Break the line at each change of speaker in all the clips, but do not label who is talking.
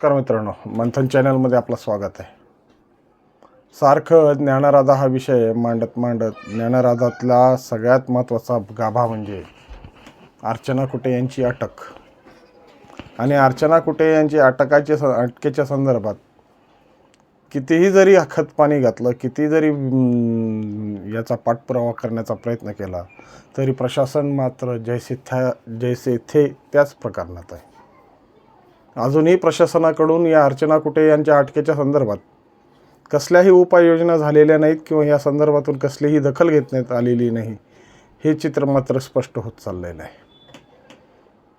नमस्कार मित्रांनो मंथन चॅनलमध्ये आपलं स्वागत आहे. सारखं ज्ञानराधा हा विषय मांडत मांडत ज्ञानराधातला सगळ्यात महत्त्वाचा गाभा म्हणजे अर्चना कुटे यांची अटक. आणि अर्चना कुटे यांची अटकाचे स अटकेच्या संदर्भात कितीही जरी खतपाणी घातलं किती जरी याचा पाठपुरावा करण्याचा प्रयत्न केला तरी प्रशासन मात्र जैसे थ्या जैसे थे त्याच प्रकरणात आहे. अजूनही प्रशासनाकडून या अर्चना कुटे यांच्या अटकेच्या संदर्भात कसल्याही उपाययोजना झालेल्या नाहीत किंवा या संदर्भातून कसलीही दखल घेण्यात आलेली नाही हे चित्र मात्र स्पष्ट होत चाललेलं आहे.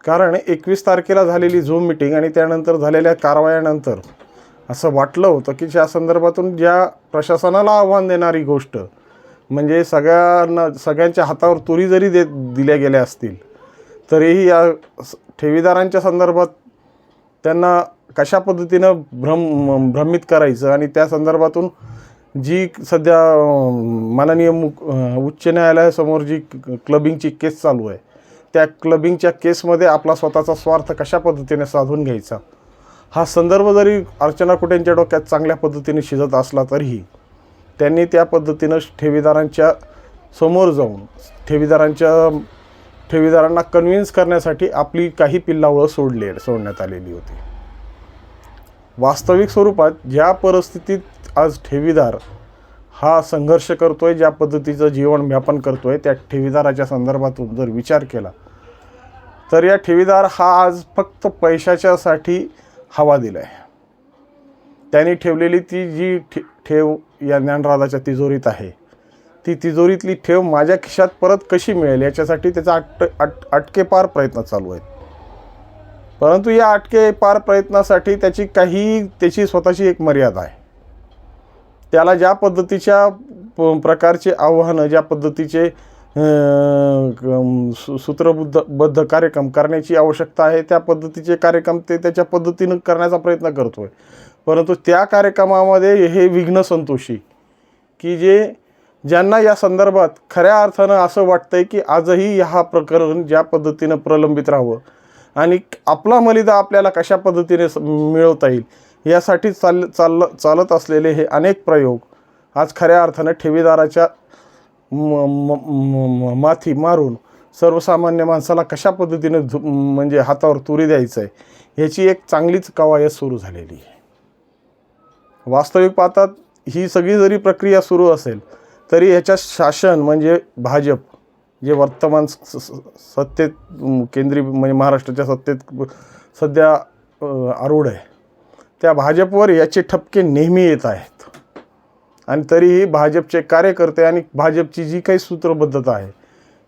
कारण एकवीस तारखेला झालेली झूम मिटिंग आणि त्यानंतर झालेल्या कारवायानंतर असं वाटलं होतं की ज्या संदर्भातून ज्या प्रशासनाला आव्हान देणारी गोष्ट म्हणजे सगळ्यांना सगळ्यांच्या हातावर तुरी जरी दे दिल्या गेल्या असतील तरीही या ठेवीदारांच्या संदर्भात त्यांना कशा पद्धतीनं भ्रम भ्रमित करायचं आणि त्या संदर्भातून जी सध्या माननीय मु उच्च न्यायालयासमोर जी क्लबिंगची केस चालू आहे त्या क्लबिंगच्या केसमध्ये आपला स्वतःचा स्वार्थ कशा पद्धतीने साधून घ्यायचा? हा संदर्भ जरी अर्चना कुटेंच्या डोक्यात चांगल्या पद्धतीने शिजत असला तरीही त्यांनी त्या पद्धतीनं ठेवीदारांच्या समोर जाऊन ठेवीदारांच्या ठेवीदारांना कन्व्हिन्स करण्यासाठी आपली काही पिल्लावळं सोडले सोडण्यात आलेली होती. वास्तविक स्वरूपात ज्या परिस्थितीत आज ठेवीदार हा संघर्ष करतो आहे ज्या पद्धतीचं जीवन व्यापन आहे त्या ठेवीदाराच्या संदर्भातून जर विचार केला तर या ठेवीदार हा आज फक्त पैशाच्यासाठी हवा दिला आहे त्यांनी ठेवलेली ती जी ठे ठेव या ज्ञानराजाच्या तिजोरीत आहे ती तिजोरीतली ठेव माझ्या खिशात परत कशी मिळेल? याच्यासाठी त्याचा अट अट अटकेपार प्रयत्न चालू आहेत. परंतु या अटकेपार प्रयत्नासाठी त्याची काही त्याची स्वतःची एक मर्यादा आहे. त्याला ज्या पद्धतीच्या प- प्रकारचे आव्हानं ज्या पद्धतीचे सूत्रबुद्ध बद्ध कार्यक्रम करण्याची आवश्यकता आहे त्या पद्धतीचे कार्यक्रम ते त्याच्या पद्धतीनं करण्याचा प्रयत्न करतो आहे परंतु त्या कार्यक्रमामध्ये हे विघ्न संतोषी की जे ज्यांना या संदर्भात खऱ्या अर्थानं असं वाटतंय की आजही हा प्रकरण ज्या पद्धतीनं प्रलंबित राहावं आणि आपला मलिदा आपल्याला कशा पद्धतीने स- मिळवता येईल यासाठी चाल चाल चालत असलेले हे अनेक प्रयोग आज खऱ्या अर्थानं ठेवीदाराच्या म- म- माथी मारून सर्वसामान्य माणसाला कशा पद्धतीने झु म्हणजे हातावर तुरी द्यायचं आहे ह्याची एक चांगलीच कवायत सुरू झालेली आहे. वास्तविक पाहतात ही सगळी जरी प्रक्रिया सुरू असेल तरी ह्याच्या शासन म्हणजे भाजप जे वर्तमान स- स- सत्तेत केंद्रीय म्हणजे महाराष्ट्राच्या सत्तेत सध्या आरूढ आहे. त्या भाजपवर याचे ठपके नेहमी येत आहेत. आणि तरीही भाजपचे कार्यकर्ते आणि भाजपची जी काही सूत्रबद्धता आहे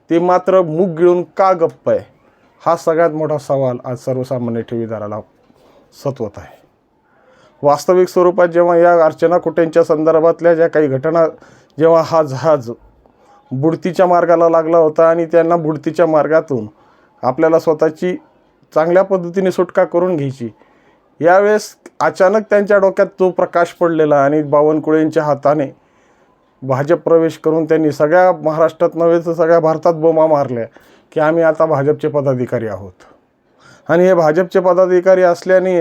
ते मात्र मूग गिळून का गप्प आहे हा सगळ्यात मोठा सवाल आज सर्वसामान्य ठेवीदाराला सतवत आहे. वास्तविक स्वरूपात जेव्हा या अर्चना कुटेंच्या संदर्भातल्या ज्या काही घटना जेव्हा हा जहाज बुडतीच्या मार्गाला लागला होता आणि त्यांना बुडतीच्या मार्गातून आपल्याला स्वतःची चांगल्या पद्धतीने सुटका करून घ्यायची. यावेळेस अचानक त्यांच्या डोक्यात तो प्रकाश पडलेला आणि बावनकुळेंच्या हाताने भाजप प्रवेश करून त्यांनी सगळ्या महाराष्ट्रात नव्हे तर सगळ्या भारतात बोमा मारल्या की आम्ही आता भाजपचे पदाधिकारी आहोत. आणि हे भाजपचे पदाधिकारी असल्याने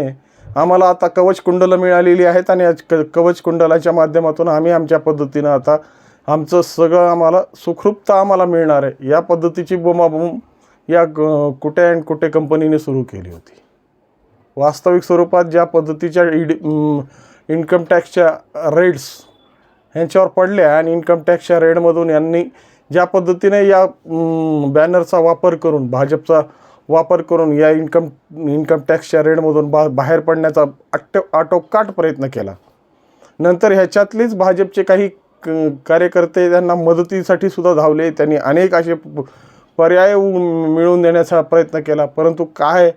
आम्हाला आता कवच कुंडलं मिळालेली आहेत आणि क कवच कुंडलाच्या माध्यमातून आम्ही आमच्या पद्धतीनं आता आमचं सगळं आम्हाला सुखरूपता आम्हाला मिळणार आहे. या पद्धतीची बोमाबोम या कुठे कुटे अँड कुटे कंपनीने सुरू केली होती. वास्तविक स्वरूपात ज्या पद्धतीच्या इड इन्कम टॅक्सच्या रेड्स ह्यांच्यावर पडल्या आणि इन्कम टॅक्सच्या रेडमधून यांनी ज्या पद्धतीने या बॅनरचा वापर करून भाजपचा वापर करून या इन्कम इन्कम टॅक्सच्या रेडमधून बा बाहेर पडण्याचा आट्ट आटोकाट प्रयत्न केला. नंतर ह्याच्यातलीच भाजपचे काही क- कार्यकर्ते त्यांना मदतीसाठी सुद्धा धावले. त्यांनी अनेक असे प- पर्याय मिळवून देण्याचा प्रयत्न केला. परंतु काय?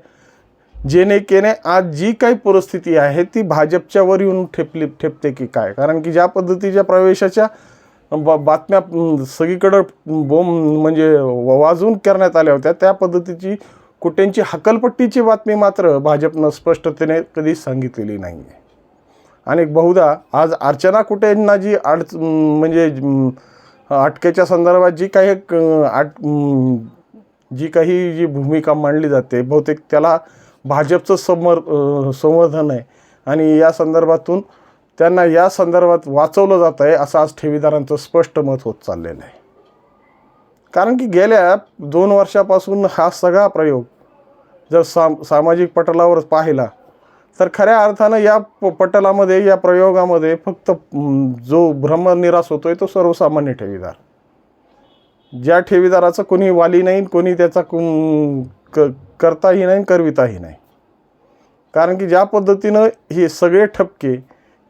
जेणे केने आज जी काही परिस्थिती आहे ती भाजपच्यावर येऊन ठेपली ठेपते की काय? कारण की ज्या पद्धतीच्या प्रवेशाच्या बा बातम्या सगळीकडं बोम म्हणजे व- करण्यात आल्या होत्या त्या पद्धतीची कुठेंची हकलपट्टीची बातमी मात्र भाजपनं स्पष्टतेने कधीच सांगितलेली नाही आहे आणि बहुधा आज अर्चना कुटेंना जी अडच म्हणजे अटकेच्या संदर्भात जी काही आट जी काही जी भूमिका मांडली जाते बहुतेक त्याला भाजपचं समर संवर्धन आहे. आणि या संदर्भातून त्यांना या संदर्भात वाचवलं जात आहे असं आज ठेवीदारांचं स्पष्ट मत होत चाललेलं आहे. कारण की गेल्या दोन वर्षापासून हा सगळा प्रयोग जर साम सामाजिक पटलावर पाहिला तर खऱ्या अर्थानं या प पटलामध्ये या प्रयोगामध्ये फक्त जो भ्रमनिरास होतो आहे तो सर्वसामान्य ठेवीदार. ज्या ठेवीदाराचं कोणी वाली नाही कोणी त्याचा कु क करताही नाही करविताही नाही. कारण की ज्या पद्धतीनं हे सगळे ठपके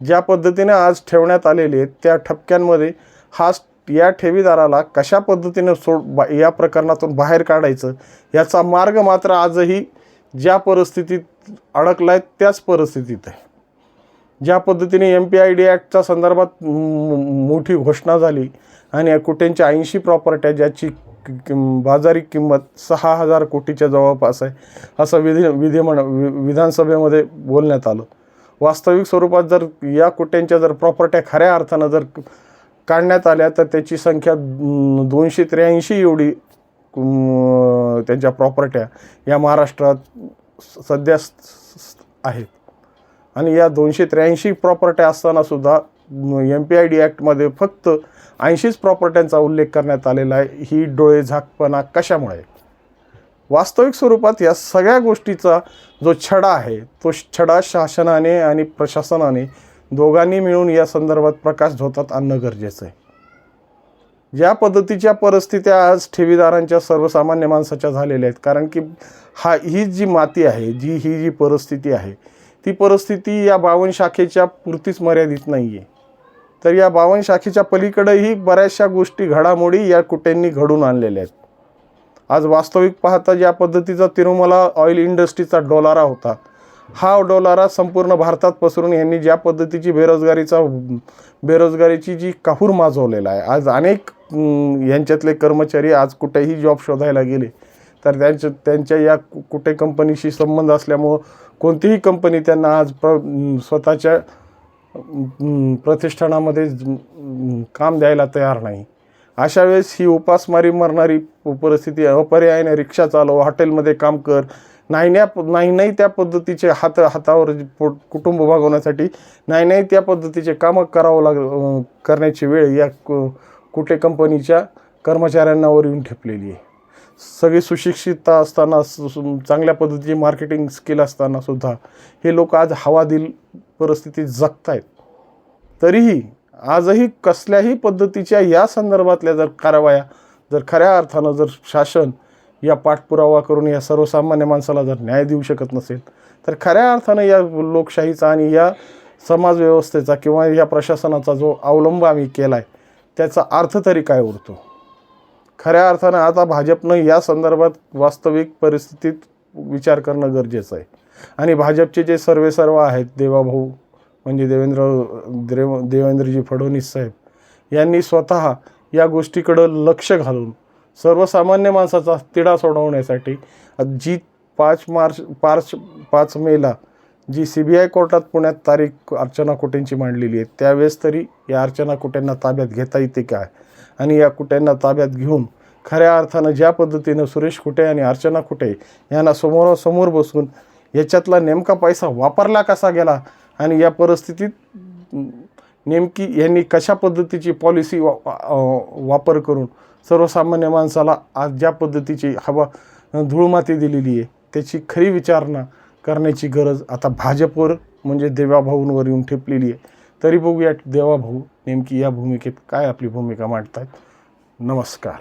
ज्या पद्धतीने आज ठेवण्यात आलेले आहेत त्या ठपक्यांमध्ये हा या ठेवीदाराला कशा पद्धतीनं सोड बा या प्रकरणातून बाहेर काढायचं याचा मार्ग मात्र आजही ज्या परिस्थितीत अडकला आहे त्याच परिस्थितीत आहे. ज्या पद्धतीने एम पी आय डी ॲक्टच्या संदर्भात मोठी घोषणा झाली आणि या कुठ्यांच्या ऐंशी प्रॉपर्ट्या ज्याची कि- बाजारी किंमत सहा हजार कोटीच्या जवळपास आहे असं विधी विधिमंड वि विधानसभेमध्ये बोलण्यात आलं. वास्तविक स्वरूपात जर या कुट्यांच्या जर प्रॉपर्ट्या खऱ्या अर्थानं जर काढण्यात आल्या तर त्याची संख्या दोनशे त्र्याऐंशी एवढी त्यांच्या प्रॉपर्ट्या या महाराष्ट्रात स- सध्या आहेत. आणि या दोनशे त्र्याऐंशी प्रॉपर्ट्या असतानासुद्धा एम पी आय डी ॲक्टमध्ये फक्त ऐंशीच प्रॉपर्ट्यांचा उल्लेख करण्यात आलेला आहे. ही डोळे झाकपणा कशामुळे? वास्तविक स्वरूपात या सगळ्या गोष्टीचा जो छडा आहे तो छडा शासनाने आणि प्रशासनाने दोघांनी मिळून या संदर्भात प्रकाश झोतात आणणं गरजेचं आहे. ज्या पद्धतीच्या परिस्थित्या आज ठेवीदारांच्या सर्वसामान्य माणसाच्या झालेल्या आहेत कारण की हा ही जी माती आहे जी ही जी परिस्थिती आहे ती परिस्थिती या बावन शाखेच्या पुरतीच मर्यादित नाही आहे तर या बावन शाखेच्या पलीकडेही बऱ्याचशा गोष्टी घडामोडी या कुट्यांनी घडून आणलेल्या आहेत. आज वास्तविक पाहता ज्या पद्धतीचा तिरुमला ऑइल इंडस्ट्रीचा डोलारा होता हा डोलारा संपूर्ण भारतात पसरून यांनी ज्या पद्धतीची बेरोजगारीचा बेरोजगारीची जी काहूर माजवलेला आहे. आज अनेक यांच्यातले कर्मचारी आज कुठेही जॉब शोधायला गेले तर त्यांच्या त्यांच्या या कु- कुठे कंपनीशी संबंध असल्यामुळं कोणतीही कंपनी त्यांना आज प्र स्वतःच्या प्रतिष्ठानामध्ये काम द्यायला तयार नाही. अशा वेळेस ही उपासमारी मरणारी परिस्थिती अपर्यायाने रिक्षा चालव हॉटेलमध्ये काम कर नाही नाही नाही नाही त्या पद्धतीचे हात हातावर पोट कुटुंब भागवण्यासाठी नाही नाही त्या पद्धतीचे कामं करावं लाग करण्याची वेळ या कु- कुठे कंपनीच्या कर्मचाऱ्यांनावर येऊन ठेपलेली आहे. सगळी सुशिक्षितता असताना सु- चांगल्या पद्धतीची मार्केटिंग स्किल असताना सुद्धा हे लोक आज हवादिल परिस्थितीत जगत आहेत तरीही आजही कसल्याही पद्धतीच्या या संदर्भातल्या जर कारवाया जर खऱ्या अर्थानं जर शासन या पाठपुरावा करून या सर्वसामान्य माणसाला जर न्याय देऊ शकत नसेल तर खऱ्या अर्थानं या लोकशाहीचा आणि या समाजव्यवस्थेचा किंवा या प्रशासनाचा जो अवलंब आम्ही केला आहे त्याचा अर्थ तरी काय उरतो? खऱ्या अर्थानं आता भाजपनं या संदर्भात वास्तविक परिस्थितीत विचार करणं गरजेचं आहे. आणि भाजपचे जे सर्वे सर्व आहेत देवाभाऊ म्हणजे देवेंद्र देव देवेंद्रजी फडणवीस साहेब यांनी स्वतः या गोष्टीकडं लक्ष घालून सर्वसामान्य माणसाचा तिढा सोडवण्यासाठी जी पाच मार्च पाच पाच मेला जी सी बी आय कोर्टात पुण्यात तारीख अर्चना कुटेंची मांडलेली आहे त्यावेळेस तरी या अर्चना कुटेंना ताब्यात घेता येते काय आणि या कुट्यांना ताब्यात घेऊन खऱ्या अर्थानं ज्या पद्धतीनं सुरेश कुटे आणि अर्चना कुटे यांना समोरासमोर बसून याच्यातला नेमका पैसा वापरला कसा गेला आणि या परिस्थितीत नेमकी यांनी कशा पद्धतीची पॉलिसी वा वापर करून सर्वसामान्य माणसाला आज ज्या पद्धतीची हवा धूळमाती दिलेली आहे त्याची खरी विचारणा करण्याची गरज आता भाजपवर म्हणजे देवाभाऊंवर येऊन ठेपलेली आहे. तरी बघूया देवाभाऊ नेमकी या भूमिकेत काय आपली भूमिका मांडतात नमस्कार.